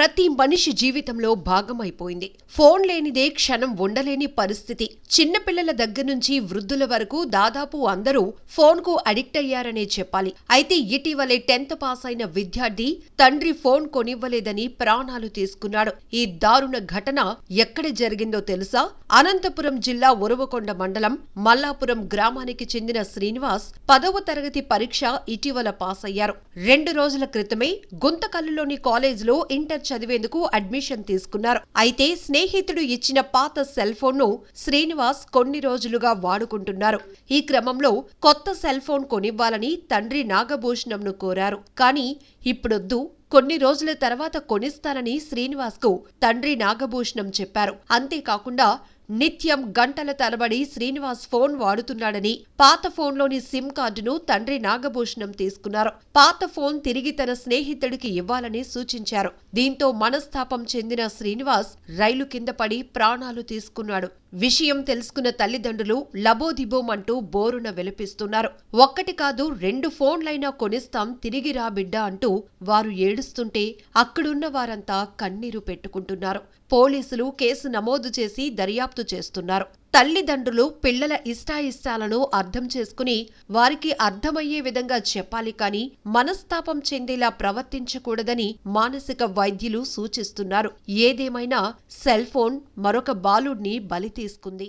ప్రతి మనిషి జీవితంలో భాగమైపోయింది. ఫోన్ లేనిదే క్షణం ఉండలేని పరిస్థితి. చిన్నపిల్లల దగ్గర నుంచి వృద్ధుల వరకు దాదాపు అందరూ ఫోన్కు అడిక్ట్ అయ్యారనే చెప్పాలి. అయితే ఇటీవలే టెన్త్ పాస్ అయిన విద్యార్థి తండ్రి ఫోన్ కొనివ్వలేదని ప్రాణాలు తీసుకున్నాడు. ఈ దారుణ ఘటన ఎక్కడ జరిగిందో తెలుసా? అనంతపురం జిల్లా ఉరవకొండ మండలం మల్లాపురం గ్రామానికి చెందిన శ్రీనివాస్ పదవ తరగతి పరీక్ష ఇటీవల పాస్ అయ్యారు రెండు రోజుల క్రితమే గుంతకల్లులోని కాలేజీలో ఇంటర్ చదివేందుకు అడ్మిషన్ తీసుకున్నారు. అయితే స్నేహితుడు ఇచ్చిన పాత సెల్ ఫోన్ను శ్రీనివాస్ కొన్ని రోజులుగా వాడుకుంటున్నారు. ఈ క్రమంలో కొత్త సెల్ ఫోన్ కొనివ్వాలని తండ్రి నాగభూషణంను కోరారు. కానీ ఇప్పుడొద్దు కొన్ని రోజుల తర్వాత కొనిస్తానని శ్రీనివాస్కు తండ్రి నాగభూషణం చెప్పారు. అంతేకాకుండా నిత్యం గంటల తరబడి శ్రీనివాస్ ఫోన్ వాడుతున్నాడని పాత ఫోన్లోని సిమ్ కార్డును తండ్రి నాగభూషణం తీసుకున్నారు. పాత ఫోన్ తిరిగి తన స్నేహితుడికి ఇవ్వాలని సూచించారు. దీంతో మనస్తాపం చెందిన శ్రీనివాస్ రైలు కింద పడి ప్రాణాలు తీసుకున్నాడు. విషయం తెలుసుకున్న తల్లిదండ్రులు లబోదిబోమంటూ బోరున విలపిస్తున్నారు. ఒక్కటి కాదు రెండు ఫోన్లైనా కొనిస్తాం తిరిగి రా బిడ్డ అంటూ వారు ఏడుస్తుంటే అక్కడున్న వారంతా కన్నీరు పెట్టుకుంటున్నారు. పోలీసులు కేసు నమోదు చేసి దర్యాప్తు చేస్తున్నారు. తల్లిదండ్రులు పిల్లల ఇష్టాయిష్టాలను అర్థం చేసుకుని వారికి అర్థమయ్యే విధంగా చెప్పాలి కానీ మనస్తాపం చెందేలా ప్రవర్తించకూడదని మానసిక వైద్యులు సూచిస్తున్నారు ఏదేమైనా సెల్ ఫోన్ మరొక బాలుడిని బలి తీసుకుంది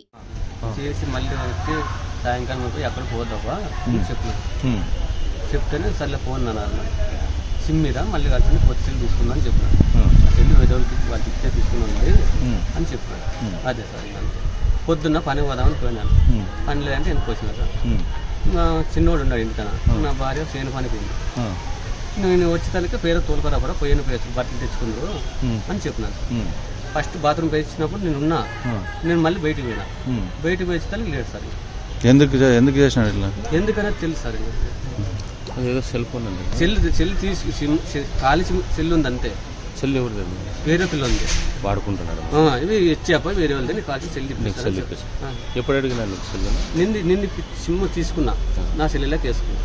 చేసి మళ్ళీ వచ్చి సాయంకాలం పోయి అక్కడ పోదావా చెప్పిన హ్మ్. చెప్తేనే సర్లే ఫోన్ అన్నారు సిమ్ మీద మళ్ళీ కలిసి కొత్త సెల్ తీసుకుందాం అని చెప్పిన హ్మ్. ఆ సెల్ ఇచ్చే తీసుకున్నాను. అని చెప్పాను. అదే సార్ అంతే. పొద్దున్న పని పోదామని పోయినాను. పని లేదంటే ఎందుకు వచ్చిన సార్. నా చిన్నోడు ఉన్నాడు ఇంటికన నా భార్య చేను పని పోయింది ఆ. నేను వచ్చే తనకి పేరు తోలుకరా కూడా పోయిన పేరు బట్టలు తెచ్చుకుందరు హ్మ్. అని చెప్పినాను. ఫస్ట్ బాత్రూమ్ పోయి ఇచ్చినప్పుడు నేను ఉన్నా. నేను మళ్ళీ బయటికి పోయినా. బయటికి పోయి వచ్చేదానికి లేడు సార్ ఎందుకు ఎందుకు చేసినాడు ఇట్లా ఎందుకనేది తెలుసు sir cell phone cell cell తీసి సిమ్ సెల్- ఖాళీ సిమ్ సెల్ ఉంది అంతే సెల్ ఎవరిది వేరే పిల్ల ఉంది వాడుకుంటున్నాడు ఆ, ఇవి ఇచ్చాప? వేరే సెల్ నీకు సెల్ ఇప్పిస్తాను ఇప్పించు ఆ. ఎప్పుడు అడిగినా నీకు సెల్ నింది నింది సిమ్ తీసుకున్నా. నా సెల్లులోకి వేసుకున్నా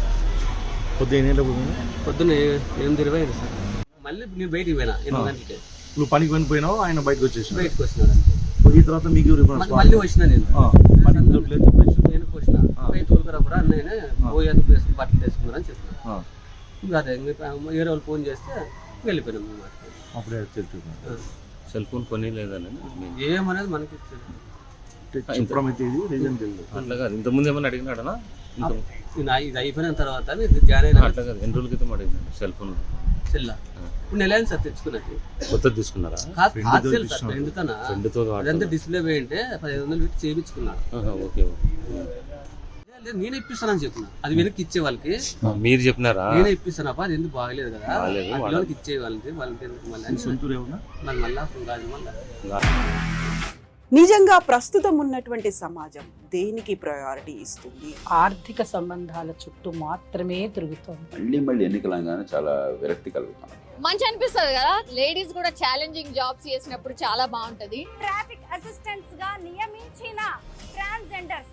పొద్దున్న పొద్దున్న ఏ- ఎనిమిది ఇరవై అయింది సార్. మళ్ళీ నేను బయటికి పోయినా ఎనిమిది గంటలకి? నువ్వు పనికి వెళ్ళిపోయినావు ఆయన బయటకు వచ్చేసాడు బయటకు వచ్చినాడు ఈ తర్వాత మీకు ఎవరు? మళ్ళీ- వచ్చిన నేను. నేను వచ్చిన పోయి తోలుకరా కూడా అన్నయ్యనే పోయేందుకు వేసుకుని బట్టలు వేసుకున్నారని చెప్పిన. ఆ, ఇంకా అదే వేరే వాళ్ళు ఫోన్ చేస్తే వెళ్ళిపోయినాం మేము అప్పుడే తెలుసుకున్నాను సెల్ ఫోన్ కొని లేదని ఏమనేది మనకి తెలియదు. చెప్పడం అయితే ఇది రీజన్ తెలియదు. అట్లా కాదు. ఇంతకుముందు ఏమన్నా అడిగినాడనా? ఇంత ఇది అయిపోయిన తర్వాత నేను జాయిన్ అయినా అట్లా కాదు. ఎన్ని రోజుల క్రితం అడిగినాడు సెల్ ఫోన్? సెల్ ఇప్పుడు నెల అయింది సార్ తెచ్చుకున్నది. కొత్తది తీసుకున్నారా? కాదు కాదు సెల్ సార్ ఎందుకన్నా ఫ్రెండ్తో అదంతా డిస్ప్లే పోయింటే పదిహేను వందలు పెట్టి చేయించుకున్నాడు. Okay okay. నేను ఇప్పిస్తానని చెప్పిన అది వెనక్కి ఇచ్చే వాళ్ళకి. మీరు చెప్పినారా? నేనే ఇప్పిస్తాను. అప్ప అది ఎందుకు బాగలేదు కదా? బాగాలేదు, ఆ పిల్లలకి ఇచ్చే వాళ్ళకి వాళ్ళకి ఎందుకు మళ్ళీ అని సొంతూరు ఏమన్నా మళ్ళీ మళ్ళా కాదు మళ్ళీ. నిజంగా ప్రస్తుతం ఉన్నటువంటి సమాజం దేనికి ప్రయారిటీ ఇస్తుంది? ఆర్థిక సంబంధాల చుట్టూ మాత్రమే తిరుగుతోంది. మళ్ళీ మళ్ళీ ఎన్నికలంగానే చాలా విరక్తి కలుగుతాం మంచి అనిపిస్తుంది కదా? లేడీస్ కూడా ఛాలెంజింగ్ జాబ్స్ చేసినప్పుడు చాలా బాగుంటది. ట్రాఫిక్ అసిస్టెంట్స్గా నియమించిన ట్రాన్స్జెండర్స్